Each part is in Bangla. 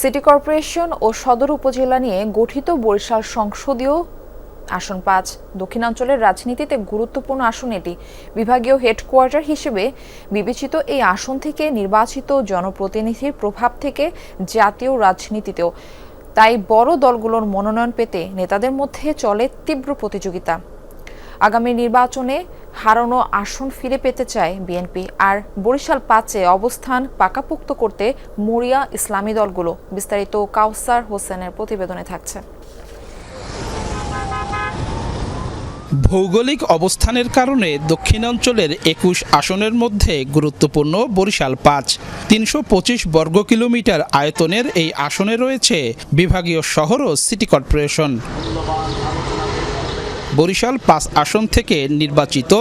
সিটি কর্পোরেশন ও সদর উপজেলা নিয়ে গঠিত বরিশাল সংসদীয় আসন পাঁচ। দক্ষিণাঞ্চলের রাজনীতিতে গুরুত্বপূর্ণ আসন এটি। বিভাগীয় হেডকোয়ার্টার হিসেবে বিবেচিত এই আসন থেকে নির্বাচিত জনপ্রতিনিধির প্রভাব থেকে জাতীয় রাজনীতিতেও। তাই বড় দলগুলোর মনোনয়ন পেতে নেতাদের মধ্যে চলে তীব্র প্রতিযোগিতা। আগামী নির্বাচনে হারানো আসন ফিরে পেতে চায় বিএনপি। আর বরিশাল পাঁচে অবস্থান পাকাপোক্ত করতে মরিয়া ইসলামী দলগুলো বিস্তারিত কাউসার হোসেনের প্রতিবেদনে থাকছে। ভৌগোলিক অবস্থানের কারণে দক্ষিণাঞ্চলের একুশ আসনের মধ্যে গুরুত্বপূর্ণ বরিশাল পাঁচ। তিনশো পঁচিশ বর্গ কিলোমিটার আয়তনের এই আসনে রয়েছে বিভাগীয় শহর ও সিটি কর্পোরেশন। বরিশাল পাঁচ আসন থেকে নির্বাচিত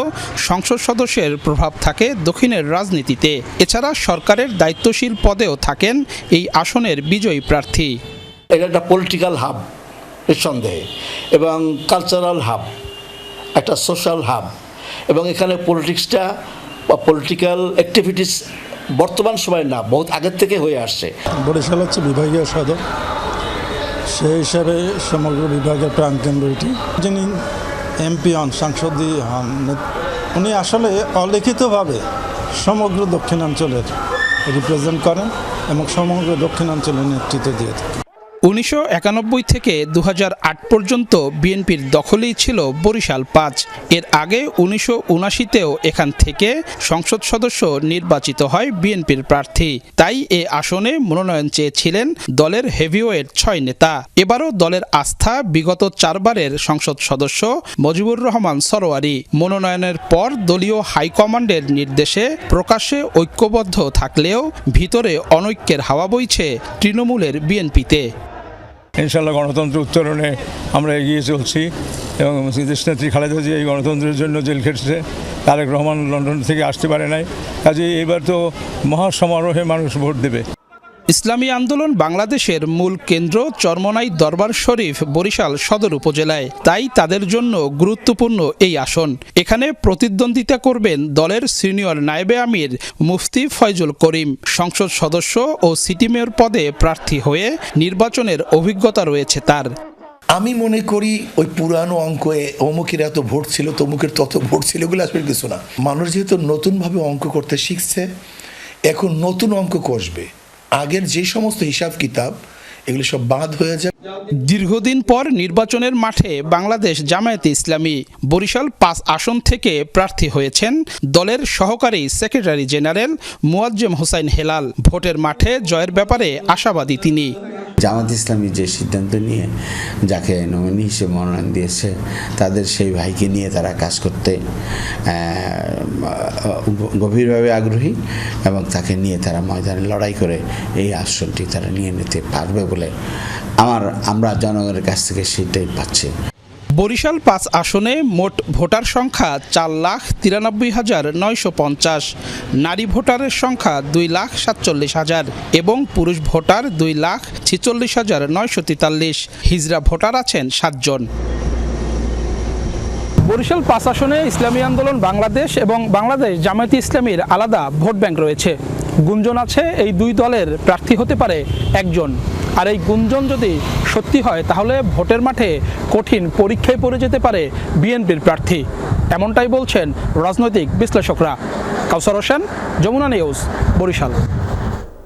সংসদ সদস্যের প্রভাব থাকে দক্ষিণের রাজনীতিতে। এছাড়া সরকারের দায়িত্বশীল পদেও থাকেন এই আসনের বিজয়ী প্রার্থী। এটা একটা পলিটিক্যাল হাব নিঃসন্দেহে এবং কালচারাল হাব একটা সোশ্যাল হাব এবং এখানে পলিটিক্সটা বা পলিটিক্যাল অ্যাক্টিভিটিস বর্তমান সময় না বহুত আগের থেকে হয়ে আসছে। বরিশাল হচ্ছে বিভাগীয় সদর। সেই হিসাবে সমগ্র বিভাগের প্রাণকেন্দ্র এটি যিনি এমপি হন সাংসদী হন, উনি আসলে অলিখিতভাবে সমগ্র দক্ষিণাঞ্চলের রিপ্রেজেন্ট করেন এবং সমগ্র দক্ষিণাঞ্চলের নেতৃত্ব দিয়ে থাকেন। উনিশশো একানব্বই থেকে দু হাজার আট পর্যন্ত বিএনপির দখলেই ছিল বরিশাল পাঁচ। এর আগে উনিশশো উনাশিতেও এখান থেকে সংসদ সদস্য নির্বাচিত হয় বিএনপির প্রার্থী। তাই এ আসনে মনোনয়ন চেয়েছিলেন দলের হেভিওয়ের ছয় নেতা। এবারও দলের আস্থা বিগত চারবারের সংসদ সদস্য মজিবুর রহমান সরোয়ারি। মনোনয়নের পর দলীয় হাইকমান্ডের নির্দেশে প্রকাশ্যে ঐক্যবদ্ধ থাকলেও ভিতরে অনৈক্যের হাওয়া বইছে তৃণমূলের বিএনপিতে। ইনশাল্লাহ গণতন্ত্র উত্তরণে আমরা এগিয়ে চলছি এবং দেশনেত্রী খালেদা জিয়া এই গণতন্ত্রের জন্য জেল খেটেছে। তারেক রহমান লন্ডন থেকে আসতে পারে নাই। কাজে এবার তো মহাসমারোহে মানুষ ভোট দেবে। ইসলামী আন্দোলন বাংলাদেশের মূল কেন্দ্র চরমনাই দরবার শরীফ, বরিশাল সদর উপজেলায়। তাই তাদের জন্য গুরুত্বপূর্ণ এই আসন। এখানে প্রতিদ্বন্দ্বিতা করবেন দলের সিনিয়র নায়েবে আমির মুফতি ফয়জুল করিম। সংসদ সদস্য ও সিটি মেয়র পদে প্রার্থী হয়ে নির্বাচনের অভিজ্ঞতা রয়েছে তার। আমি মনে করি ওই পুরানো অঙ্ক অমুকের এত ভোট ছিল, তমুকের তত ভোট ছিল এগুলো আসলে কিছু না। মানুষ যেহেতু নতুনভাবে অঙ্ক করতে শিখছে, এখন নতুন অঙ্ক কষবে। আগের যে সমস্ত হিসাব কিতাব, এগুলো সব বাদ হয়ে যায়। দীর্ঘদিন পর নির্বাচনের মাঠে বাংলাদেশ জামায়াতে ইসলামী বরিশাল পাঁচ আসন থেকে প্রার্থী হয়েছেন দলের সহকারী সেক্রেটারি জেনারেল মুয়াজ্জেম হোসাইন হেলাল। ভোটের মাঠে জয়ের ব্যাপারে আশাবাদী তিনি। জামাত ইসলামী যে সিদ্ধান্ত নিয়ে, যাকে নমিনি হিসেবে মনোনয়ন দিয়েছে, তাদের সেই ভাইকে নিয়ে তারা কাজ করতে গভীরভাবে আগ্রহী এবং তাকে নিয়ে তারা ময়দানে লড়াই করে এই আসনটি তারা নিয়ে নিতে পারবে বলে আমার, আমরা জনগণের কাছ থেকে সেটাই পাচ্ছি। বরিশাল পাঁচ আসনে মোট ভোটার সংখ্যা চার লাখ তিরানব্বই হাজার নয়শো পঞ্চাশ, নারী ভোটারের সংখ্যা দুই লাখ সাতচল্লিশ হাজার এবং পুরুষ ভোটার দুই লাখ ছিচল্লিশ হাজার নয়শো তেতাল্লিশ হিজরা ভোটার আছেন সাতজন বরিশাল পাঁচ আসনে ইসলামী আন্দোলন বাংলাদেশ এবং বাংলাদেশ জামায়াতে ইসলামীর আলাদা ভোট ব্যাংক রয়েছে। গুঞ্জন আছে এই দুই দলের প্রার্থী হতে পারে একজন। আর এই গুঞ্জন যদি সত্যি হয়, তাহলে ভোটের মাঠে কঠিন পরীক্ষায় পড়ে যেতে পারে বিএনপির প্রার্থী। এমনটাই বলছেন রাজনৈতিক বিশ্লেষকরা। কাউসার হোসেন, যমুনা নিউজ, বরিশাল।